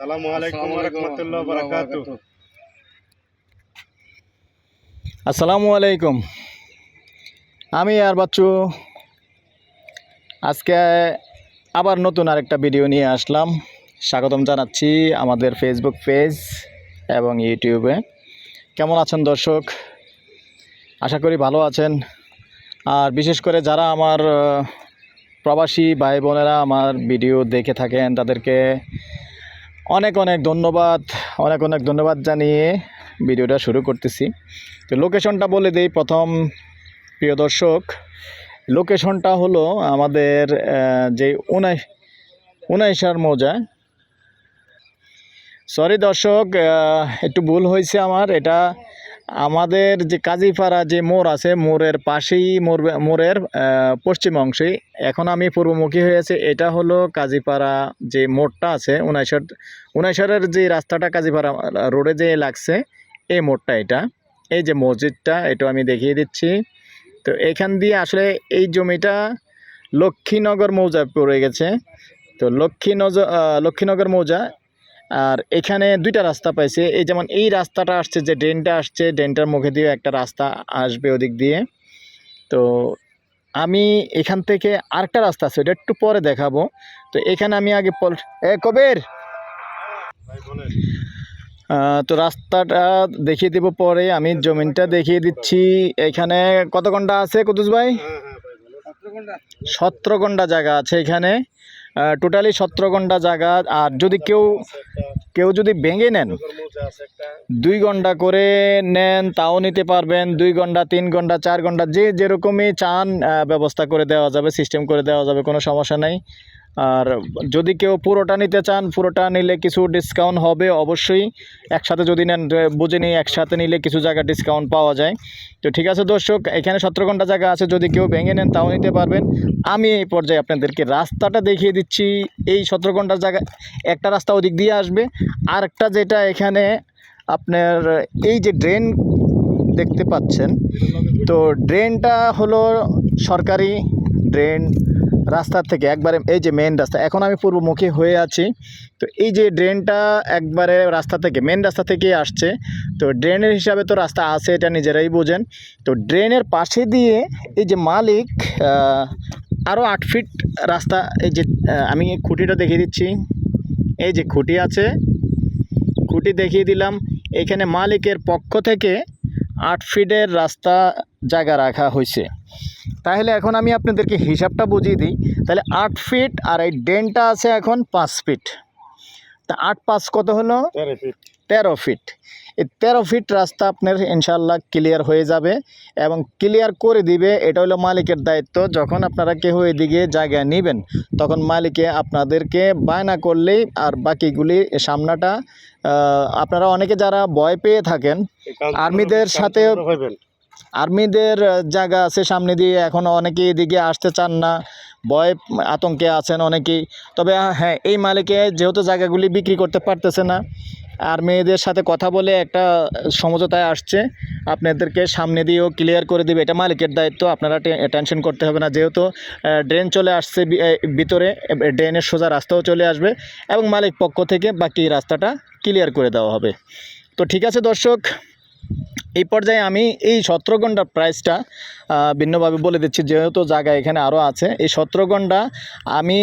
আসসালামু আলাইকুম আসসালামু আমি আর বাচ্চু আজকে আবার নতুন আরেকটা ভিডিও নিয়ে আসলাম। স্বাগতম জানাচ্ছি আমাদের ফেসবুক পেজ এবং ইউটিউবে কেমন আছেন দর্শক? আশা করি ভালো আছেন। আর বিশেষ করে যারা আমার প্রবাসী ভাই বোনেরা আমার ভিডিও দেখে থাকেন তাদেরকে অনেক অনেক ধন্যবাদ, অনেক অনেক ধন্যবাদ জানিয়ে ভিডিওটা শুরু করতেছি। তো লোকেশনটা বলে দিই প্রথম, প্রিয় দর্শক লোকেশনটা হলো আমাদের যে উনাই, উনাইশার মৌজা। সরি দর্শক একটু ভুল হয়েছে আমার, এটা আমাদের যে কাজীপাড়া যে মোড় আছে মোড়ের পাশেই মোড় মোড়ের পশ্চিম অংশে। এখন আমি পূর্বমুখী হয়েছে এটা হলো কাজীপাড়া যে মোড়টা আছে, উনাইশার, উনাইশারের যে রাস্তাটা কাজীপাড়া রোডে যে লাগছে, এই মোড়টা এটা। এই যে মসজিদটা এটা আমি দেখিয়ে দিচ্ছি। তো এখান দিয়ে আসলে এই জমিটা লক্ষ্মীনগর মৌজা পড়ে গেছে। তো লক্ষ্মীনগর লক্ষ্মীনগর মৌজা আর এখানে দুইটা রাস্তা পাইছে। এই যেমন এই রাস্তাটা আসছে যে ড্রেনটা আসছে ড্রেনটার মুখে দিয়ে একটা রাস্তা আসবে ওদিক দিয়ে। তো আমি এখান থেকে আরেকটা রাস্তা আছে ওটা একটু পরে দেখাবো। তো এখানে আমি আগে পল এ কবির! তো রাস্তাটা দেখিয়ে দেব পরে আমি জমিনটা দেখিয়ে দিচ্ছি। এখানে কত ঘণ্টা আছে কুতুস ভাই? হ্যাঁ হ্যাঁ সতেরো ঘণ্টা জায়গা আছে এখানে। টোটালি সতেরো ঘণ্টা জায়গা। আর যদি কেউ কেউ যদি ভেঙে নেন, দুই ঘণ্টা করে নেন, তাও নিতে পারবেন। দুই ঘণ্টা, তিন ঘণ্টা, চার ঘণ্টা, যে যেরকমই চান ব্যবস্থা করে দেওয়া যাবে সিস্টেম করে দেওয়া যাবে, কোনো সমস্যা নেই। আর যদি কেউ পুরোটা নিতে চান, পুরোটা নিলে কিছু ডিসকাউন্ট হবে অবশ্যই। একসাথে যদি নেন বুঝে নিই একসাথে নিলে কিছু জায়গা ডিসকাউন্ট পাওয়া যায়। তো ঠিক আছে দর্শক, এখানে সতেরো ঘণ্টা জায়গা আছে, যদি কেউ ভেঙে নেন তাও নিতে পারবেন। আমি এই পর্যায়ে আপনাদেরকে রাস্তাটা দেখিয়ে দিচ্ছি। এই সতেরো ঘণ্টার জায়গা, একটা রাস্তা ওদিক দিয়ে আসবে। আর একটা যেটা এখানে আপনার এই যে ড্রেন দেখতে পাচ্ছেন, তো ড্রেনটা হলো সরকারি ড্রেন রাস্তার থেকে একবারে এই যে মেন রাস্তা, এখন আমি পূর্বমুখী হয়ে আছি। তো এই যে ড্রেনটা একবারে রাস্তা থেকে মেন রাস্তা থেকে আসছে। তো ড্রেনের হিসাবে তো রাস্তা আছে, এটা নিজেরাই বোঝেন। তো ড্রেনের পাশে দিয়ে এই যে মালিক আরও আট ফিট রাস্তা, এই যে আমি খুঁটিটা দেখিয়ে দিচ্ছি। এই যে খুঁটি আছে, খুঁটি দেখিয়ে দিলাম। এখানে মালিকের পক্ষ থেকে আট ফিটের রাস্তা জায়গা রাখা হয়েছে তাহলে এখন আমি আপনাদেরকে হিসাবটা বুঝিয়ে দিই। তাহলে আট ফিট আর এই ড্রেনটা আছে এখন পাঁচ ফিট। তা আট পাঁচ কত হলো? তেরো ফিট। তেরো ফিট। এই তেরো ফিট রাস্তা আপনার ইনশাল্লাহ ক্লিয়ার হয়ে যাবে এবং ক্লিয়ার করে দিবে এটা হলো মালিকের দায়িত্ব। যখন আপনারা কেউ এদিকে জায়গা নেবেন তখন মালিকে আপনাদেরকে বায়না করলেই আর বাকিগুলি সামনাটা আপনারা অনেকে যারা ভয় পেয়ে থাকেন আর্মিদের সাথে- আর্মিদের জায়গা আছে সামনে দিয়ে, এখন অনেকে এদিকে আসতে চান না। ভয় আতঙ্কে আছেন অনেকেই। তবে হ্যাঁ এই মালিকে যেহেতু জায়গাগুলি বিক্রি করতে পারতেছে না আর মেয়েদের সাথে কথা বলে একটা সমঝোতায় আসছে। আপনাদেরকে সামনে দিয়েও ক্লিয়ার করে দেবে। এটা মালিকের দায়িত্ব, আপনারা টেনশন করতে হবে না। যেহেতু ড্রেন চলে আসছে ভিতরে ড্রেনের সোজা রাস্তাও চলে আসবে এবং মালিক পক্ষ থেকে বাকি রাস্তাটা ক্লিয়ার করে দেওয়া হবে। তো ঠিক আছে দর্শক এই পর্যায়ে আমি এই সতেরো ঘণ্টার প্রাইসটা ভিন্নভাবে বলে দিচ্ছি, যেহেতু জায়গা এখানে আরও আছে। এই সতেরো ঘণ্টা আমি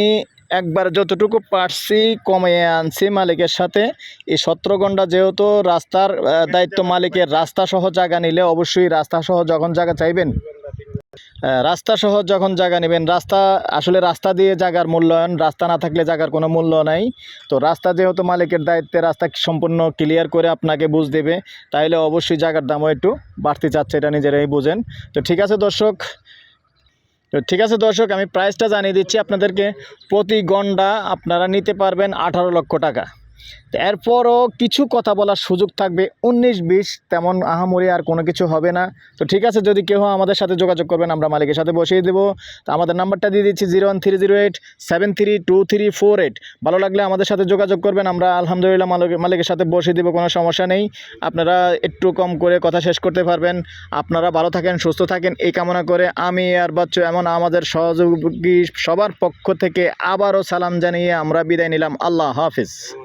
একবার যতটুকু পারছি কমিয়ে আনছি মালিকের সাথে। এই সতেরো ঘণ্টা যেহেতু রাস্তার দায়িত্ব মালিকের, রাস্তা সহ জায়গা নিলে অবশ্যই রাস্তা সহ যখন জায়গা চাইবেন রাস্তা সহ যখন জায়গা নেবেন, রাস্তা আসলে রাস্তা দিয়ে জায়গার মূল্যায়ন, রাস্তা না থাকলে জায়গার কোনো মূল্য নাই। তো রাস্তা যেহেতু মালিকের দায়িত্বে, রাস্তা সম্পূর্ণ ক্লিয়ার করে আপনাকে বুঝ দেবে, তাইলে অবশ্যই জায়গার দামও একটু বাড়তে চাচ্ছে, এটা নিজেরাই বুঝেন। তো ঠিক আছে দর্শক, তো ঠিক আছে দর্শক, আমি প্রাইসটা জানিয়ে দিচ্ছি আপনাদেরকে। প্রতি গন্ডা আপনারা নিতে পারবেন আঠারো লক্ষ টাকা। তো এরপরও কিছু কথা বলার সুযোগ থাকবে। উনিশ বিশ, তেমন আহামরি আর কোনো কিছু হবে না। তো ঠিক আছে, যদি কেউ আমাদের সাথে যোগাযোগ করবেন, আমরা মালিকের সাথে বসিয়ে দেবো। তো আমাদের নাম্বারটা দিয়ে দিচ্ছি zero one three zero eight, seven three two three four eight. ভালো লাগলে আমাদের সাথে যোগাযোগ করবেন, আমরা আলহামদুলিল্লাহ মালিক- মালিকের সাথে বসিয়ে দেবো, কোনো সমস্যা নেই। আপনারা একটু কম করে কথা শেষ করতে পারবেন। আপনারা ভালো থাকেন, সুস্থ থাকেন, এই কামনা করে আমি আর বাচ্চু এমন আমাদের সহযোগী সবার পক্ষ থেকে আবারও সালাম জানিয়ে আমরা বিদায় নিলাম। আল্লাহ হাফিজ।